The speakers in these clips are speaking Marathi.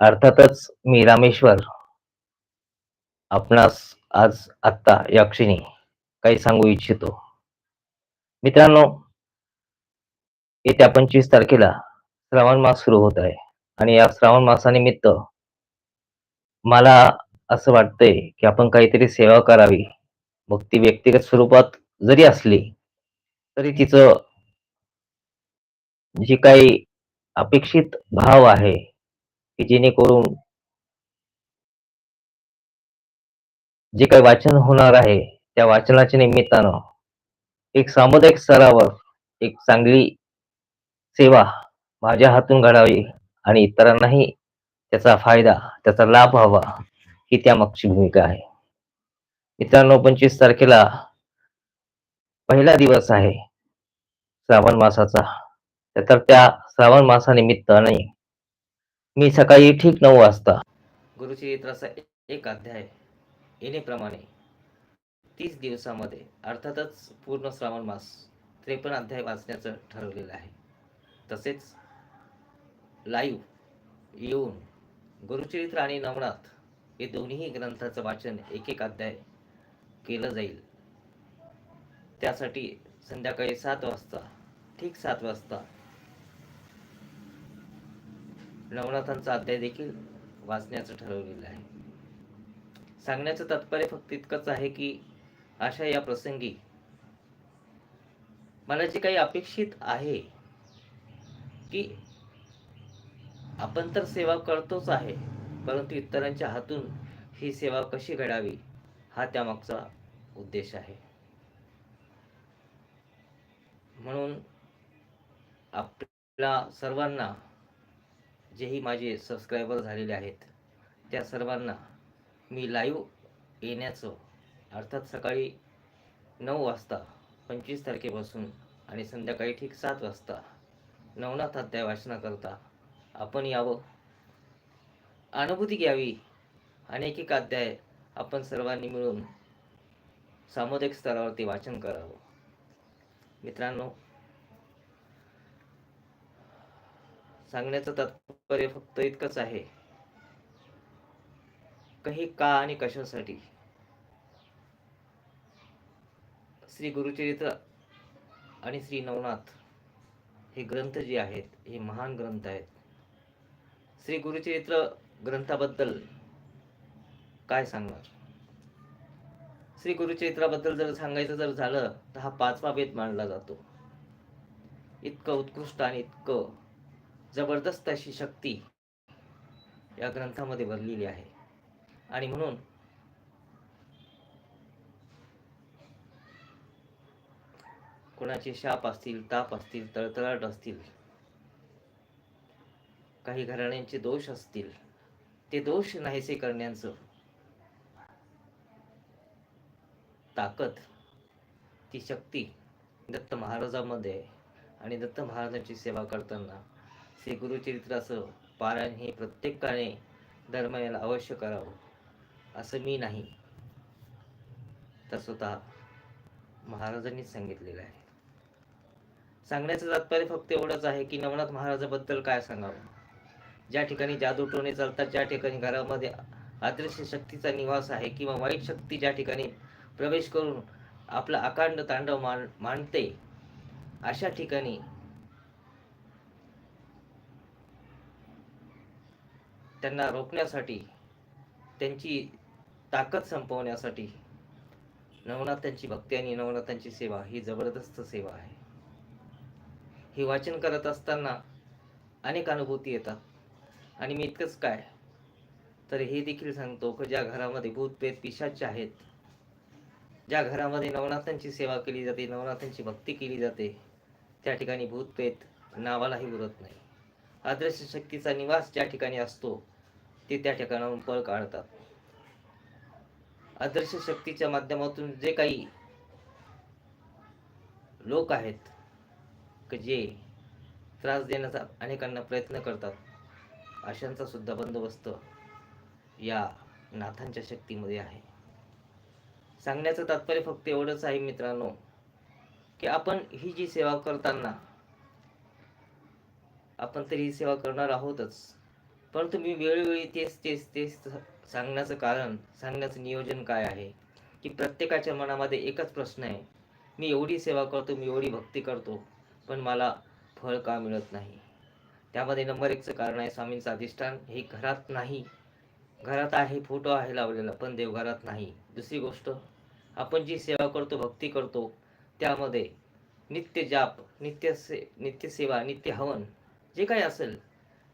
अर्थातच मी रामेश्वर. आपणास आज आत्ता या क्षणी काही सांगू इच्छितो. मित्रांनो येत्या पंचवीस तारखेला श्रावण मास सुरू होत आहे आणि या श्रावण मासानिमित्त मला असं वाटतंय की आपण काहीतरी सेवा करावी. मग ती व्यक्तिगत स्वरूपात जरी असली तरी तिचं जी काही अपेक्षित भाव आहे की जेणेकरून जे काही वाचन होणार आहे त्या वाचनाच्या निमित्तानं एक सामुदायिक स्तरावर एक चांगली सेवा माझ्या हातून घडावी आणि इतरांनाही त्याचा फायदा त्याचा लाभ व्हावा ही त्यामागची भूमिका आहे. मित्रांनो पंचवीस तारखेला पहिला दिवस आहे श्रावण मासाचा. तर त्या श्रावण मासानिमित्ताने मी सकाळी ठीक नऊ वाजता. गुरुचरित्राचा एक अध्याय. येणेप्रमाणे तीस दिवसामध्ये अर्थातच पूर्ण श्रावण मास त्रेपन्न अध्याय वाचण्याचं ठरवलेलं आहे. तसेच लाईव्ह येऊन गुरुचरित्र आणि नवनाथ हे दोन्ही ग्रंथाचं वाचन एक एक अध्याय केलं जाईल. त्यासाठी संध्याकाळी सात वाजता ठीक सात वाजता नवनाथांचा अध्याय देखील वाचण्याचं ठरवलेलं आहे. सांगण्याचं तात्पर्य फक्त इतकंच आहे की अशा या प्रसंगी मला जे काही अपेक्षित आहे की आपण तर सेवा करतोच आहे परंतु इतरांच्या हातून ही सेवा कशी घडावी हा त्यामागचा उद्देश आहे. म्हणून आपल्या सर्वांना जेही माझे सबस्क्रायबर झालेले आहेत त्या सर्वांना मी लाईव्ह येण्याचं अर्थात सकाळी नऊ वाजता पंचवीस तारखेपासून आणि संध्याकाळी ठीक सात वाजता नवनाथ अध्याय वाचनाकरता आपण यावं. अनुभूती घ्यावी अनेक एक अध्याय आपण सर्वांनी मिळून सामुदायिक स्तरावरती वाचन करावं. मित्रांनो सांगण्याचं तात्पर्य फक्त इतकंच आहे. काही का आणि कशासाठी? श्री गुरुचरित्र आणि श्री नवनाथ हे ग्रंथ जे आहेत हे महान ग्रंथ आहेत. श्री गुरुचरित्र ग्रंथाबद्दल काय सांगणार? श्री गुरुचरित्राबद्दल जर सांगायचं जर झालं तर हा पाचवा वेद मानला जातो. इतकं उत्कृष्ट आणि इतकं जबरदस्त अशी शक्ती या ग्रंथामध्ये भरलेली आहे. आणि म्हणून कोणाचे शाप असतील ताप असतील तळतळाट असतील काही घराण्यांचे दोष असतील ते दोष नाहीसे करण्याचं ताकद ती शक्ती दत्त महाराजांमध्ये आणि दत्त महाराजांची सेवा करताना श्री गुरुचरित्राचं पारायण हे प्रत्येकाने दरम्याला अवश्य करावं असं मी नाही. तर स्वतः महाराजांनीच सांगितलेलं आहे. सांगण्याचं तात्पर्य फक्त एवढंच आहे की नवनाथ महाराजाबद्दल काय सांगावं? ज्या ठिकाणी जादू टोणे चालतात ज्या ठिकाणी घरामध्ये अदृश्य शक्तीचा निवास आहे किंवा वाईट शक्ती ज्या ठिकाणी प्रवेश करून आपला अकांड तांडव मान मांडते अशा ठिकाणी त्यांना रोखण्यासाठी त्यांची ताकद संपवण्यासाठी नवनाथांची भक्ती आणि नवनाथांची सेवा ही जबरदस्त सेवा आहे. हे वाचन करत असताना अनेक अनुभूती येतात. आणि मी इतकंच काय? तर हे देखील सांगतो की ज्या घरामध्ये भूत प्रेत पिशाच आहेत ज्या घरामध्ये नवनाथांची सेवा केली जाते नवनाथांची भक्ती केली जाते त्या ठिकाणी भूतप्रेत नावालाही उरत नाही. अदृश्य शक्तीचा निवास ज्या ठिकाणी असतो ते त्या ठिकाणाहून पळ काढतात. अदृश्य शक्तीच्या माध्यमातून जे काही लोक आहेत की जे त्रास देण्याचा अनेकांना प्रयत्न करतात अशांचा सुद्धा बंदोबस्त या नाथांच्या शक्तीमध्ये आहे. सांगण्याचं तात्पर्य फक्त एवढंच आहे मित्रांनो की आपण ही जी सेवा करताना आपण तरी ही सेवा करणार आहोतच. परंतु मी वेळोवेळी तेच तेच तेच सांगण्याचं कारण सांगण्याचं नियोजन काय आहे? की प्रत्येकाच्या मनामध्ये एकच प्रश्न आहे. मी एवढी सेवा करतो मी एवढी भक्ती करतो पण मला फळ का मिळत नाही? त्यामध्ये नंबर एकचं कारण आहे स्वामींचं अधिष्ठान. हे घरात नाही. घरात आहे फोटो आहे लावलेला पण देवघरात नाही. दुसरी गोष्ट आपण जी सेवा करतो भक्ती करतो त्यामध्ये नित्य जाप नित्य से नित्य सेवा नित्य हवन जे काही असेल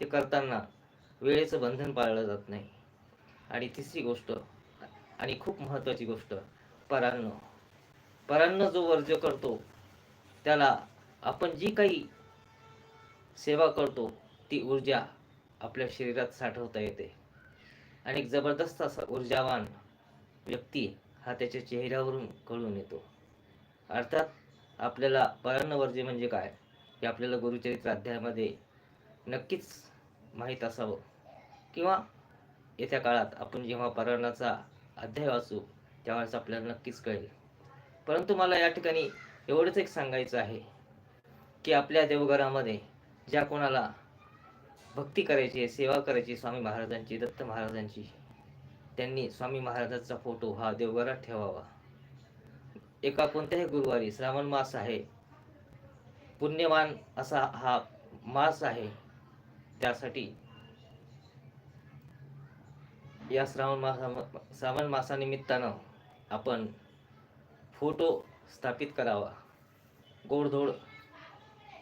ते करताना वेळेचं बंधन पाळलं जात नाही. आणि तिसरी गोष्ट आणि खूप महत्त्वाची गोष्ट परान्न. परान्न जो वर्ज्य करतो त्याला आपण जी काही सेवा करतो ती ऊर्जा आपल्या शरीरात साठवता येते. आणि एक जबरदस्त असा ऊर्जावान व्यक्ती हा त्याच्या चेहऱ्यावरून कळून येतो. अर्थात आपल्याला परान्न वर्जे म्हणजे काय? हे आपल्याला गुरुचरित्र अध्यायामध्ये नक्कीच माहीत असावं. किंवा येत्या काळात आपण जेव्हा परायणाचा अध्याय वाचू त्यावेळेस आपल्याला नक्कीच कळेल. परंतु मला या ठिकाणी एवढंच एक सांगायचं आहे की आपल्या देवघरामध्ये ज्या कोणाला भक्ती करायची आहे सेवा करायची स्वामी महाराजांची दत्त महाराजांची त्यांनी स्वामी महाराजांचा फोटो हा देवघरात ठेवावा. एका कोणत्याही गुरुवारी श्रावण मास आहे पुण्यवान असा हा मास आहे. त्यासाठी या श्रावण मासा श्रावण मासानिमित्तानं आपण फोटो स्थापित करावा. गोडधोड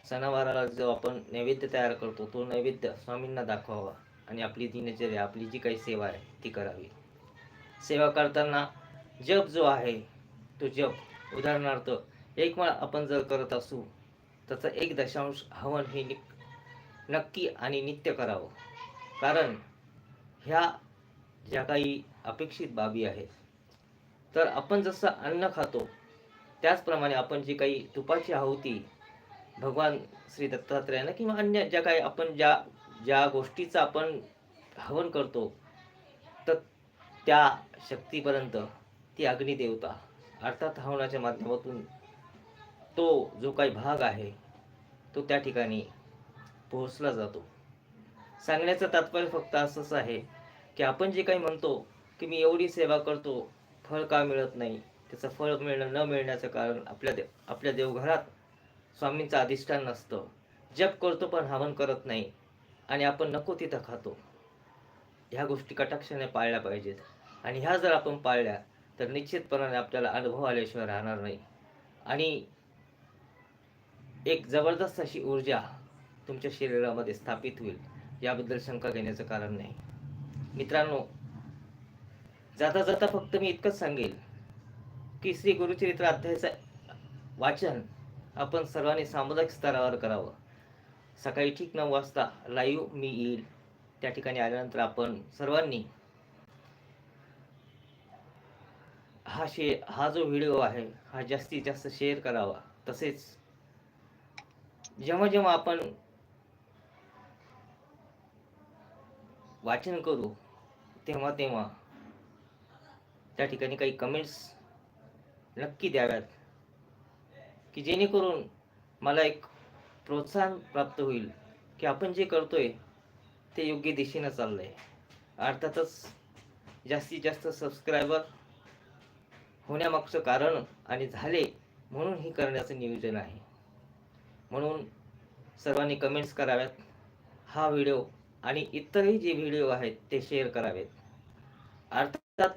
सणावाराला जो आपण नैवेद्य तयार करतो तो नैवेद्य स्वामींना दाखवावा आणि आपली दिनचर्या आपली जी काही सेवा आहे ती करावी. सेवा करताना जप जो आहे तो जप उदाहरणार्थ एक माळ आपण जर करत असू त्याचं एक दशांश हवन हे नि नक्की आणि नित्य करावं. कारण ह्या ज्या काही अपेक्षित बाबी आहेत तर आपण जसं अन्न खातो त्याचप्रमाणे आपण जी काही तुपाची आहुती भगवान श्री दत्तात्रयानं किंवा अन्य ज्या काही आपण ज्या ज्या गोष्टीचं आपण हवन करतो तर त्या शक्तीपर्यंत ती अग्निदेवता अर्थात हवनाच्या माध्यमातून तो जो काही भाग आहे तो त्या ठिकाणी पोहोचला जातो. सांगण्याचं तात्पर्य फक्त असंच आहे की आपण जे काही म्हणतो की मी एवढी सेवा करतो फळ का मिळत नाही? त्याचं फळ मिळणं न मिळण्याचं कारण आपल्या दे आपल्या देवघरात स्वामींचं अधिष्ठान नसतं. जप करतो पण हवन करत नाही आणि आपण नको तिथं खातो. ह्या गोष्टी कटाक्षाने पाळल्या पाहिजेत. आणि ह्या जर आपण पाळल्या तर निश्चितपणाने आपल्याला अनुभव आल्याशिवाय राहणार नाही. आणि एक जबरदस्त अशी ऊर्जा तुमच्या शरीरामध्ये स्थापित होईल याबद्दल शंका घेण्याचं कारण नाही. मित्रांनो जाता जाता फक्त मी इतकंच सांगेल की श्री गुरुचरित्र अध्यायाचं वाचन आपण सर्वांनी सामुदायिक स्तरावर करावं. सकाळी ठीक नऊ वाजता लाईव्ह मी येईल. त्या ठिकाणी आल्यानंतर आपण सर्वांनी हा शे हा जो व्हिडिओ आहे हा जास्तीत जास्त शेअर करावा. तसेच जेव्हा जेव्हा आपण वाचन करू तेव्हा तेव्हा त्या ठिकाणी काही कमेंट्स नक्की द्याव्यात. की जेणेकरून मला एक प्रोत्साहन प्राप्त होईल की आपण जे करतोय ते योग्य दिशेनं चाललं आहे अर्थातच जास्तीत जास्त सबस्क्रायबर होण्यामागचं कारण आणि झाले म्हणून हे करण्याचं नियोजन आहे. म्हणून सर्वांनी कमेंट्स कराव्यात. हा व्हिडिओ आणि इतरही जे व्हिडिओ आहेत ते शेअर करावेत. अर्थात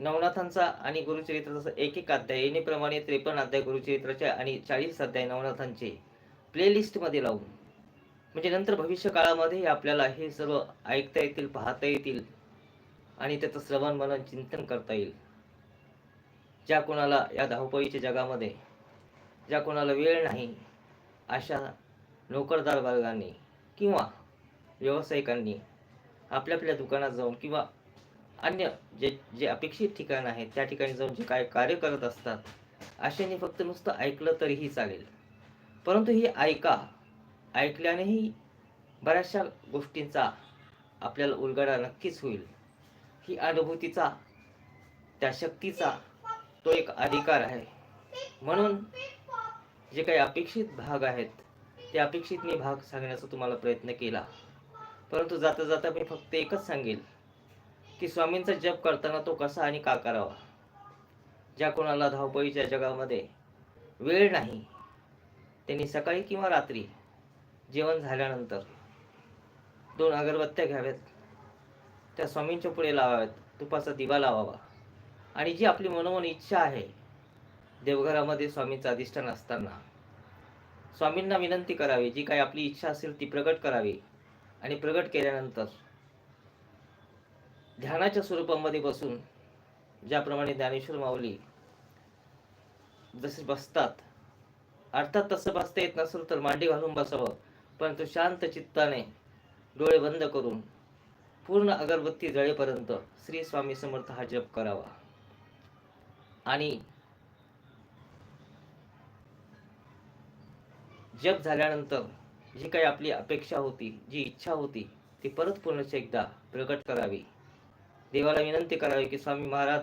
नवनाथांचा आणि गुरुचरित्राचा एक एक अध्याय येणेप्रमाणे त्रेपन्न अध्याय गुरुचरित्राचे आणि चाळीस अध्याय नवनाथांचे प्लेलिस्टमध्ये लावून. म्हणजे नंतर भविष्य काळामध्ये आपल्याला हे सर्व ऐकता येतील पाहता येतील आणि त्याचं श्रवण मनन चिंतन करता येईल. ज्या कोणाला या धावपळीच्या जगामध्ये ज्या कोणाला वेळ नाही अशा नोकरदार वर्गांनी किंवा व्यावसायिकांनी आपल्या आपल्या दुकानात जाऊन किंवा अन्य जे जे अपेक्षित ठिकाण आहे त्या ठिकाणी जाऊन जे काय कार्य करत असतात अशाने फक्त नुसतं ऐकलं तरीही चालेल. परंतु ही ऐका ऐकल्यानेही बऱ्याचशा गोष्टींचा आपल्याला उलगडा नक्कीच होईल. ही अनुभूतीचा त्या शक्तीचा तो एक अधिकार आहे. म्हणून जे काही अपेक्षित भाग आहेत ते अपेक्षित मी भाग सांगण्याचा तुम्हाला प्रयत्न केला. परंतु जाता जाता मी फक्त एकच सांगेल की स्वामींचा जप करताना तो कसा आणि का करावा? ज्या कोणाला धावपळीच्या जगामध्ये वेळ नाही त्यांनी सकाळी किंवा रात्री जेवण झाल्यानंतर दोन अगरबत्त्या घ्याव्यात त्या स्वामींच्या पुढे लावाव्यात तुपाचा दिवा लावावा. आणि जी आपली मनोमन इच्छा आहे देवघरामध्ये स्वामींचं अधिष्ठान असताना स्वामींना विनंती करावी जी काही आपली इच्छा असेल ती प्रगट करावी आणि प्रगट केल्यानंतर ध्यानाच्या स्वरूपामध्ये बसून ज्याप्रमाणे ज्ञानेश्वर माऊली जसे बसतात अर्थात तसं बसता येत नसेल तर मांडी घालून बसावं परंतु शांत चित्ताने डोळे बंद करून पूर्ण अगरबत्ती जळेपर्यंत श्री स्वामी समर्थ हा जप करावा. आणि जप झाल्यानंतर जी काही आपली अपेक्षा होती जी इच्छा होती ती परत पुनश्च एकदा प्रकट करावी. देवाला विनंती करावी की स्वामी महाराज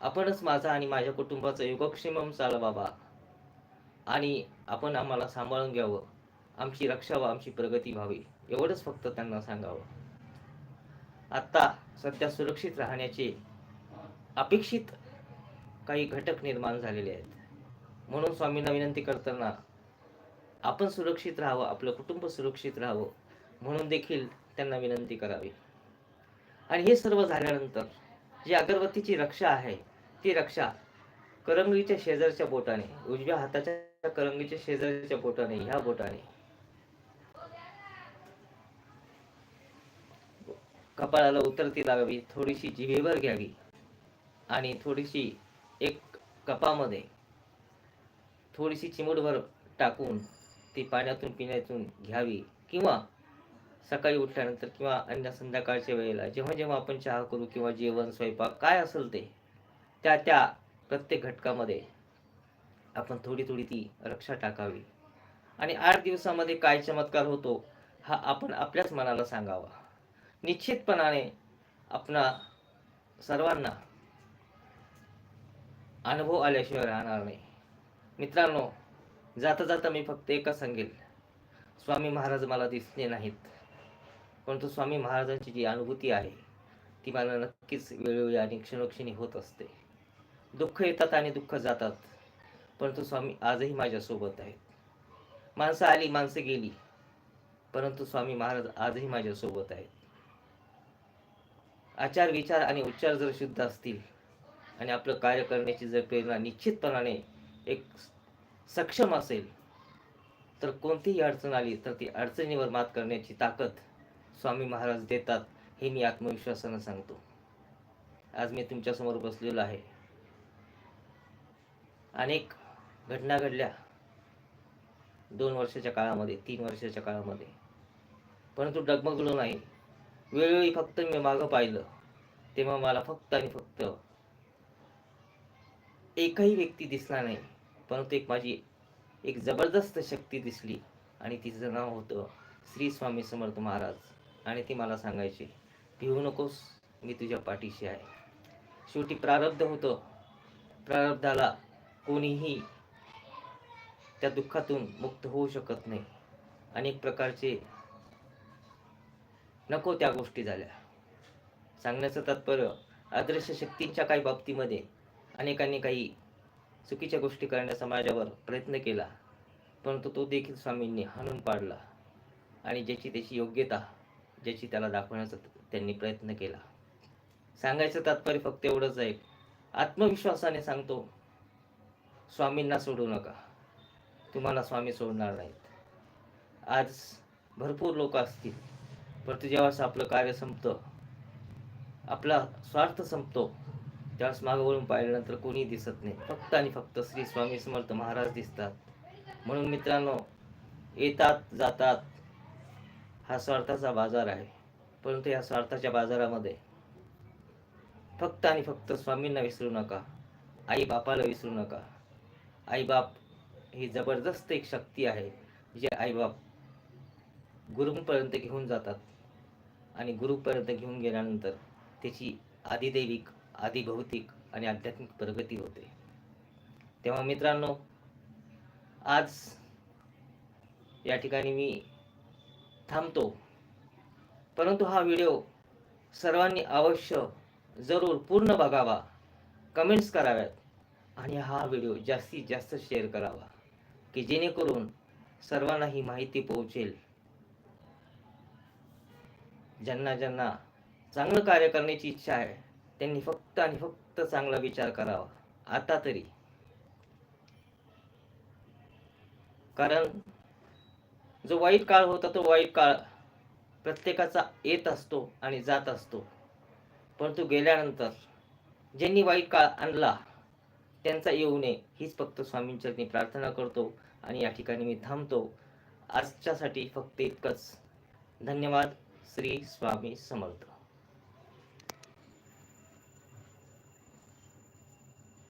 आपणच माझा आणि माझ्या कुटुंबाचं योगक्षेमम चाल बाबा. आणि आपण आम्हाला सांभाळून घ्यावं. आमची रक्षा व आमची प्रगती व्हावी. एवढंच फक्त त्यांना सांगावं. आत्ता सध्या सुरक्षित राहण्याचे अपेक्षित काही घटक निर्माण झालेले आहेत. म्हणून स्वामींना विनंती करताना आपण सुरक्षित राहावं आपलं कुटुंब सुरक्षित राहावं म्हणून देखील त्यांना विनंती करावी. आणि हे सर्व झाल्यानंतर जी अगरबत्तीची रक्षा आहे ती रक्षा करंगीच्या शेजारच्या बोटाने उजव्या हाताच्या करंगीच्या शेजारच्या बोटाने ह्या बोटाने. कपाळाला उतरती लावावी थोडीशी जिभेवर घ्यावी आणि थोडीशी एक कपामध्ये थोडीशी चिमूटभर टाकून ती पाण्यातून पिण्यातून घ्यावी किंवा सकाळी उठल्यानंतर किंवा अन्य संध्याकाळच्या वेळेला जेव्हा जेव्हा आपण चहा करू किंवा जेवण स्वयंपाक काय असेल ते त्या त्या प्रत्येक घटकामध्ये आपण थोडी थोडी ती रक्षा टाकावी. आणि आठ दिवसामध्ये काय चमत्कार होतो हा आपण आपल्याच मनाला सांगावा. निश्चितपणाने आपणा सर्वांना अनुभव आल्याशिवाय राहणार नाही. मित्रांनो जाता जाता मी फक्त एकच सांगेल. स्वामी महाराज मला दिसले नाहीत. परंतु स्वामी महाराजांची जी अनुभूती आहे ती मला नक्कीच वेळोवेळी आणि क्षणोक्षणी होत असते. दुःख येतात आणि दुःख जातात परंतु स्वामी आजही माझ्यासोबत आहेत. माणसं आली माणसं गेली परंतु स्वामी महाराज आजही माझ्यासोबत आहेत. आचार विचार आणि उच्चार जर शुद्ध असतील आणि आपलं कार्य करण्याची जर प्रेरणा निश्चितपणाने एक सक्षम असेल तर कोणतीही अडचण आली तर ती अडचणीवर मात करण्याची ताकद स्वामी महाराज देतात हे मी आत्मविश्वासानं सांगतो. आज मी तुमच्यासमोर बसलेलो आहे. अनेक घटना घडल्या दोन वर्षाच्या काळामध्ये तीन वर्षाच्या काळामध्ये. परंतु डगमगलो नाही. वेळोवेळी फक्त मी मागं पाहिलं. तेव्हा मला फक्त आणि फक्त एकही व्यक्ती दिसला नाही. परंतु एक माझी एक जबरदस्त शक्ती दिसली आणि तिचं नाव होतं श्री स्वामी समर्थ महाराज. आणि ती मला सांगायची भिवू नकोस मी तुझ्या पाठीशी आहे. शेवटी प्रारब्ध होतं. प्रारब्धाला कोणीही त्या दुःखातून मुक्त होऊ शकत नाही. अनेक प्रकारचे नको त्या गोष्टी झाल्या. सांगण्याचं तात्पर्य अदृश्य शक्तींच्या काही बाबतीमध्ये अनेकांनी काही चुकीच्या गोष्टी करण्याचा माझ्यावर प्रयत्न केला परंतु तो देखील स्वामींनी हाणून पाडला आणि ज्याची त्याची योग्यता ज्याची त्याला दाखवण्याचा त्यांनी प्रयत्न केला. सांगायचं तात्पर्य फक्त एवढंच आहे. आत्मविश्वासाने सांगतो स्वामींना सोडू नका. तुम्हाला स्वामी सोडणार नाहीत. आज भरपूर लोक असतील परंतु जेव्हा आपलं कार्य संपतं आपला स्वार्थ संपतो त्यावेळेस मागं वळून पाहिल्यानंतर कोणी दिसत नाही. फक्त आणि फक्त श्री स्वामी समर्थ महाराज दिसतात. म्हणून मित्रांनो येतात जातात हा स्वार्थाचा बाजार आहे. परंतु या स्वार्थाच्या बाजारामध्ये फक्त आणि फक्त स्वामींना विसरू नका. आई बापाला विसरू नका. आई बाप ही जबरदस्त एक शक्ती आहे जे आई बाप गुरुपर्यंत घेऊन जातात. आणि गुरुपर्यंत घेऊन गेल्यानंतर त्याची आदिदैविक आदिभौतिक आणि आध्यात्मिक प्रगती होते. तेव्हा मित्रांनो आज या ठिकाणी मी थांबतो. परंतु हा व्हिडिओ सर्वांनी अवश्य जरूर पूर्ण बघावा कमेंट्स कराव्यात आणि हा व्हिडिओ जास्तीत जास्त शेअर करावा की जेणेकरून सर्वांना ही माहिती पोहोचेल. ज्यांना ज्यांना चांगलं कार्य करण्याची इच्छा आहे त्यांनी फक्त आणि फक्त चांगला विचार करावा. आता तरी. कारण जो वाईट काळ होता तो वाईट काळ प्रत्येकाचा येत असतो आणि जात असतो. परंतु गेल्यानंतर ज्यांनी वाईट काळ आणला त्यांचा येऊ नये हीच फक्त स्वामींचरणी प्रार्थना करतो आणि या ठिकाणी मी थांबतो. आजच्यासाठी फक्त इतकंच. धन्यवाद. श्री स्वामी समर्थ.